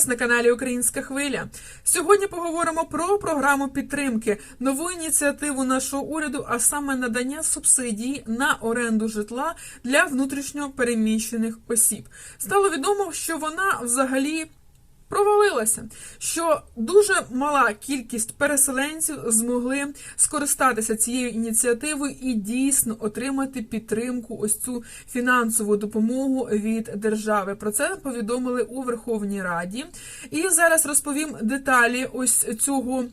вас на каналі Українська Хвиля. Сьогодні поговоримо про програму підтримки, нову ініціативу нашого уряду, а саме надання субсидії на оренду житла для внутрішньо переміщених осіб. Стало відомо, що вона взагалі. Провалилася, що дуже мала кількість переселенців змогли скористатися цією ініціативою і дійсно отримати підтримку, ось цю фінансову допомогу від держави. Про це повідомили у Верховній Раді. І зараз розповім деталі ось цього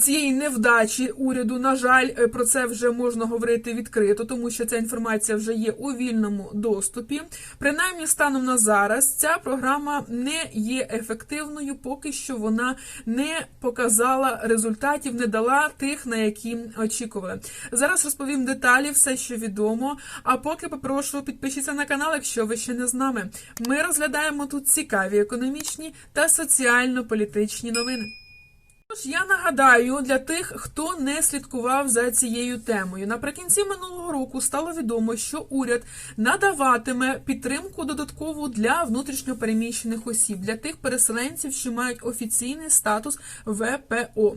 цієї невдачі уряду. На жаль, про це вже можна говорити відкрито, тому що ця інформація вже є у вільному доступі. Принаймні, станом на зараз ця програма не є ефективною ефективною, поки що вона не показала результатів, не дала тих, на які очікували. Зараз розповім деталі, все, що відомо. А поки попрошу підпишіться на канал, якщо ви ще не з нами. Ми розглядаємо тут цікаві економічні та соціально-політичні новини. Я нагадаю для тих, хто не слідкував за цією темою. Наприкінці минулого року стало відомо, що уряд надаватиме підтримку додаткову для внутрішньопереміщених осіб, для тих переселенців, що мають офіційний статус ВПО.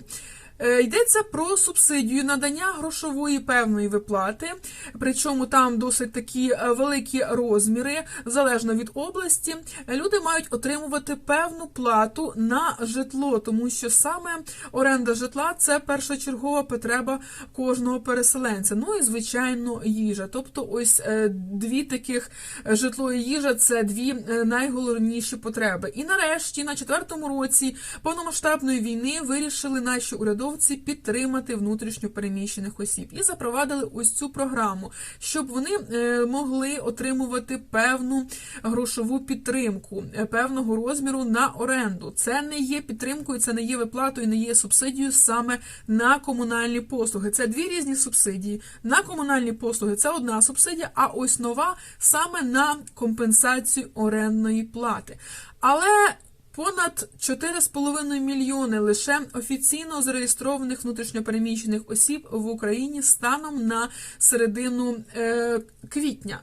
Е, Йдеться про субсидію надання грошової певної виплати, причому там досить такі е, великі розміри, залежно від області. Люди мають отримувати певну плату на житло, тому що саме оренда житла це першочергова потреба кожного переселенця. Ну і звичайно, їжа. Тобто, ось е, дві таких житло і їжа це дві найголовніші потреби. І нарешті, на четвертому році повномасштабної війни, вирішили наші урядовці урядовці підтримати внутрішньо переміщених осіб і запровадили ось цю програму, щоб вони е, могли отримувати певну грошову підтримку е, певного розміру на оренду. Це не є підтримкою, це не є виплатою, не є субсидією саме на комунальні послуги. Це дві різні субсидії. На комунальні послуги це одна субсидія, а ось нова саме на компенсацію орендної плати. Але Понад 4,5 мільйони лише офіційно зареєстрованих внутрішньопереміщених осіб в Україні станом на середину е, квітня.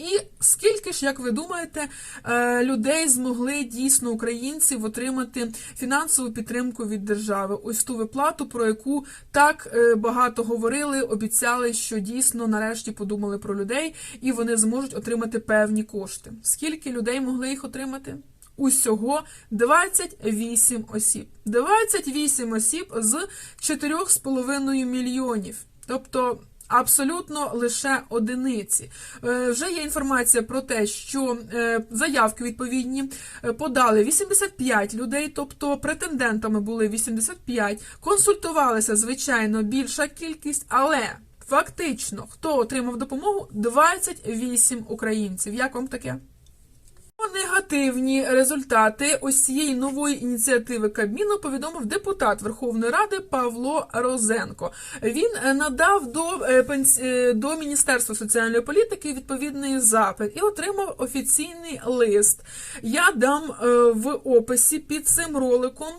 І скільки ж, як ви думаєте, е, людей змогли дійсно українців отримати фінансову підтримку від держави? Ось ту виплату, про яку так е, багато говорили, обіцяли, що дійсно нарешті подумали про людей, і вони зможуть отримати певні кошти. Скільки людей могли їх отримати? Усього 28 осіб. 28 осіб з 4,5 мільйонів. Тобто абсолютно лише одиниці. Е, вже є інформація про те, що е, заявки відповідні е, подали 85 людей, тобто претендентами були 85, консультувалися, звичайно, більша кількість, але фактично, хто отримав допомогу? 28 українців. Як вам таке? Негативні результати ось цієї нової ініціативи Кабміну повідомив депутат Верховної Ради Павло Розенко. Він е, надав до е, до Міністерства соціальної політики відповідний запит і отримав офіційний лист. Я дам е, в описі під цим роликом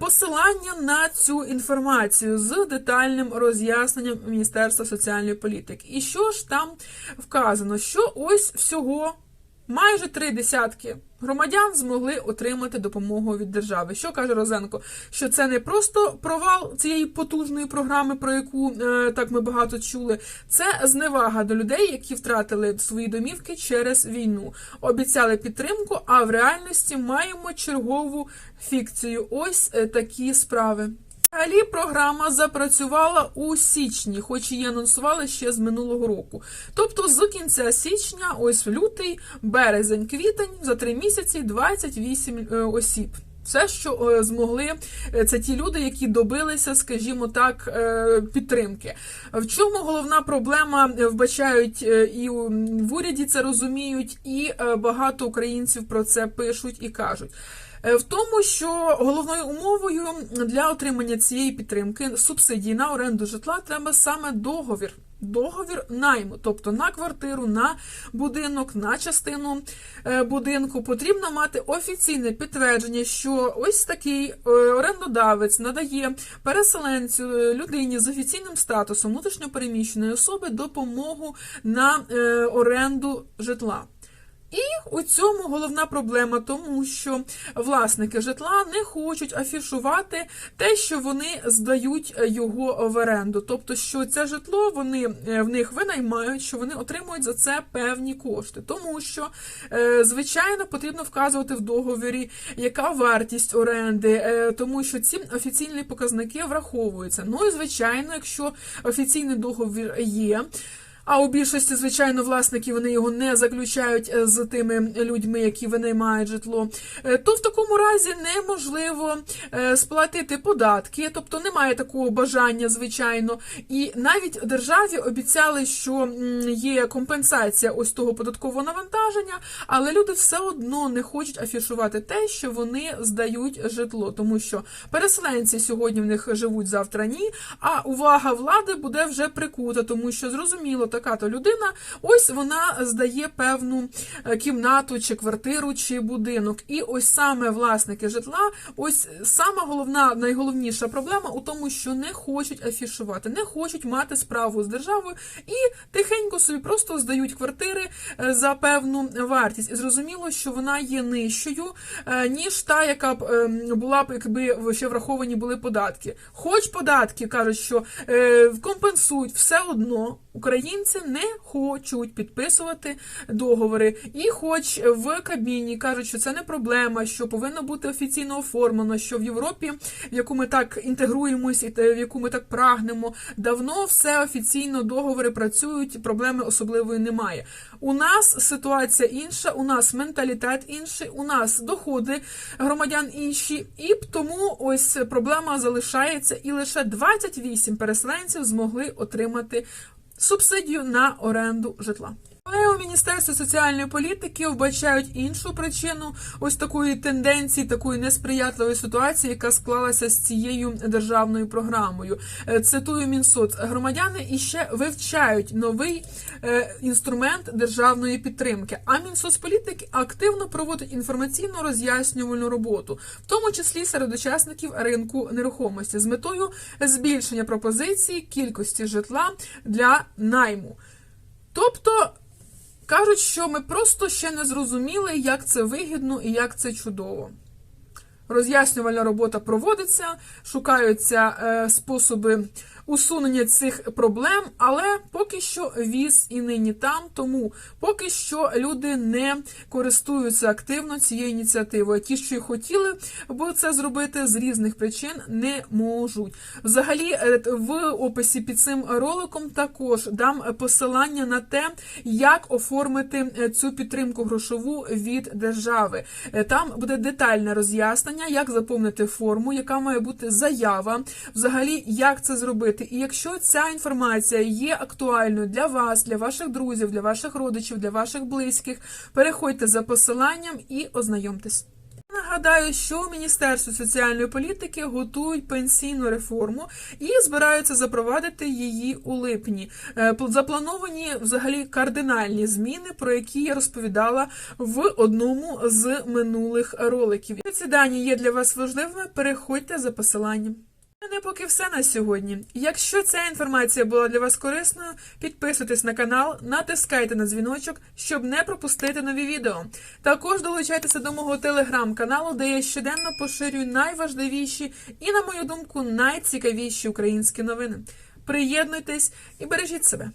посилання на цю інформацію з детальним роз'ясненням Міністерства соціальної політики. І що ж там вказано? Що ось всього. Майже три десятки громадян змогли отримати допомогу від держави. Що каже Розенко? Що це не просто провал цієї потужної програми, про яку е, так ми багато чули. Це зневага до людей, які втратили свої домівки через війну. Обіцяли підтримку, а в реальності маємо чергову фікцію. Ось е, такі справи. Взагалі програма запрацювала у січні, хоч її анонсували ще з минулого року. Тобто з кінця січня, ось лютий, березень, квітень, за три місяці 28 е, осіб. Все, що е, змогли, е, це ті люди, які добилися, скажімо так, підтримки. В чому головна проблема вбачають і в уряді це розуміють, і багато українців про це пишуть і кажуть. Е, в тому, що головною умовою для отримання цієї підтримки субсидії на оренду житла треба саме договір. Договір найму, тобто на квартиру, на будинок, на частину е, будинку, потрібно мати офіційне підтвердження, що ось такий е, орендодавець надає переселенцю людині з офіційним статусом внутрішньопереміщеної особи допомогу на оренду житла. І у цьому головна проблема, тому що власники житла не хочуть афішувати те, що вони здають е, його в оренду. Тобто, що це житло вони е, в них винаймають, що вони отримують за це певні кошти. Тому що, е, звичайно, потрібно вказувати в договорі, яка вартість оренди, тому що ці офіційні показники враховуються. Ну і звичайно, якщо офіційний договір є. А у більшості, звичайно, власники вони його не заключають е, з тими людьми, які винаймають житло. е, То в такому разі неможливо е, сплатити податки, тобто немає такого бажання, звичайно. І навіть державі обіцяли, що є компенсація ось того податкового навантаження, але люди все одно не хочуть афішувати те, що вони здають житло, тому що переселенці сьогодні в них живуть завтра ні. А увага влади буде вже прикута, тому що зрозуміло, така то людина, ось вона здає певну е, кімнату, чи квартиру, чи будинок. І ось саме власники житла, ось сама головна, найголовніша проблема у тому, що не хочуть афішувати, не хочуть мати справу з державою і тихенько собі просто здають квартири е, за певну вартість. І зрозуміло, що вона є нижчою, е, ніж та, яка б е, була б, якби ще враховані були податки. Хоч податки кажуть, що компенсують все одно. Українці не хочуть підписувати договори, і хоч в Кабміні кажуть, що це не проблема, що повинно бути офіційно оформлено, що в Європі, в яку ми так інтегруємось і в яку ми так прагнемо, давно все офіційно договори працюють, проблеми особливої немає. У нас ситуація інша, у нас менталітет інший, у нас доходи громадян інші, і тому ось проблема залишається, і лише 28 переселенців змогли отримати субсидію на оренду житла. Але у Міністерстві соціальної політики вбачають іншу причину ось такої тенденції, такої несприятливої ситуації, яка склалася з цією державною програмою. Е, Цитую Мінсоц, громадяни іще вивчають новий е, інструмент державної підтримки. А Мінсоцполітики активно проводить інформаційно роз'яснювальну роботу, в тому числі серед учасників ринку нерухомості, з метою збільшення пропозиції кількості житла для найму. Тобто кажуть, що ми просто ще не зрозуміли, як це вигідно і як це чудово. Роз'яснювальна робота проводиться, шукаються е, способи усунення цих проблем, але поки що віз і нині там, тому поки що люди не користуються активно цією ініціативою. Ті, що й хотіли б це зробити з різних причин, не можуть. Взагалі, е, в описі під цим роликом також дам посилання на те, як оформити е, цю підтримку грошову від держави. Там буде детальне роз'яснення, як заповнити форму, яка має бути заява, взагалі, як це зробити. І якщо ця інформація є актуальною для вас, для ваших друзів, для ваших родичів, для ваших близьких, переходьте за посиланням і ознайомтесь. Нагадаю, що міністерство соціальної політики готують пенсійну реформу і збираються запровадити її у липні. Е, Заплановані взагалі кардинальні зміни, про які я розповідала в одному з минулих роликів. Ці дані є для вас важливими. Переходьте за посиланням. Мене поки все на сьогодні. Якщо ця інформація була для вас корисною, підписуйтесь на канал, натискайте на дзвіночок, щоб не пропустити нові відео. Також долучайтеся до мого телеграм-каналу, де я щоденно поширюю найважливіші і, на мою думку, найцікавіші українські новини. Приєднуйтесь і бережіть себе.